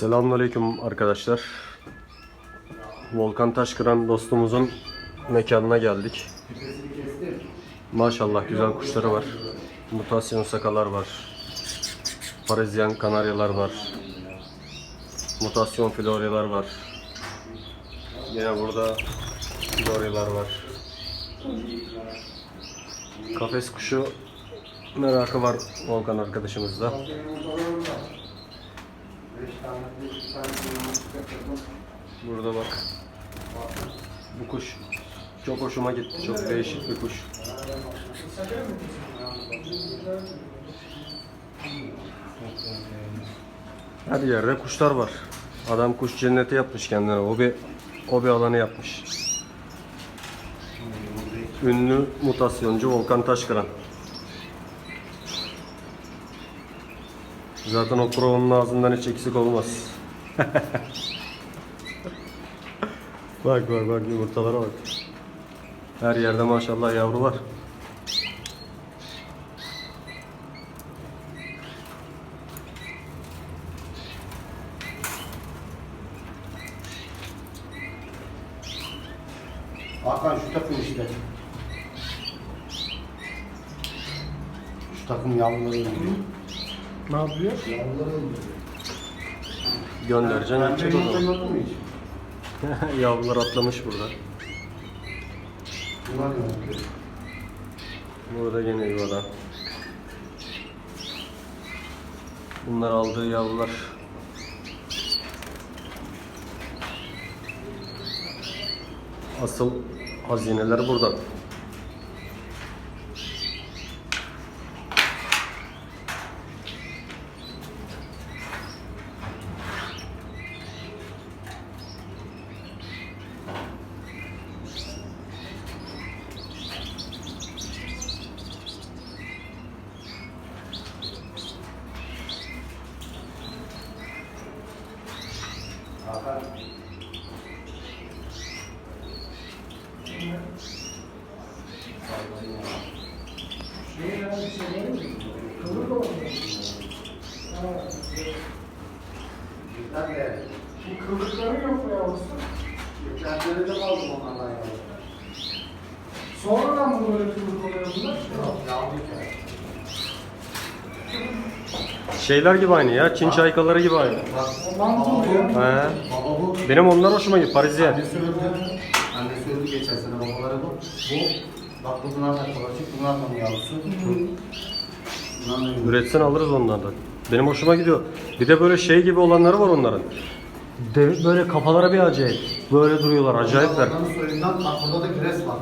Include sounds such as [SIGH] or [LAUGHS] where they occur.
Selamünaleyküm arkadaşlar. Volkan Taşkıran dostumuzun mekanına geldik. Maşallah güzel kuşları var. Mutasyon sakalar var. Parizyen kanaryalar var. Mutasyon floryalar var. Yine burada floryalar var. Kafes kuşu merakı var Volkan arkadaşımızda. Burada bak. Bu kuş çok hoşuma gitti. Çok değişik bir kuş. Her yerde kuşlar var. Adam kuş cenneti yapmış kendine. O bir alanı yapmış. Ünlü mutasyoncu Volkan Taşkıran. Zaten o provonun ağzından hiç eksik olmaz. [LAUGHS] bak bak bak yumurtalara bak. Her yerde maşallah yavru var. Hakan şu takım işte. Şu takım yavruları. Ne yapıyor? Göndereceksin benim o zaman. hiç? Yavrular atlamış burada. Bunlar. Burada yine yuvada. Bunlar aldığı yavrular. Asıl hazineler burada. Hakan. Şey ya, şey mi? Kıvır olmuyor. Ha, Dikkat de. Bu kıvrıkları yok mu yavrusu? Yüklentileri de kaldı onlardan yavru. Sonradan mı böyle kıvrık oluyor bunlar? Yok yavru hikaye. Şeyler gibi aynı ya. Çin çaykaları gibi aynı. He. Baba bu. Benim onlar hoşuma gitti. Parizyen. Annesi öldü. Annesi öldü geçen sene babaları bu. Bu. Bak bu bunlar da kalaşık. Bunlar da mı yavrusu? Bunlar da yavrusu. Üretsen alırız onlardan. Benim hoşuma gidiyor. Bir de böyle şey gibi olanları var onların. De, böyle kafalara bir acayip. Böyle duruyorlar acayipler. Soyundan bak burada da gres var.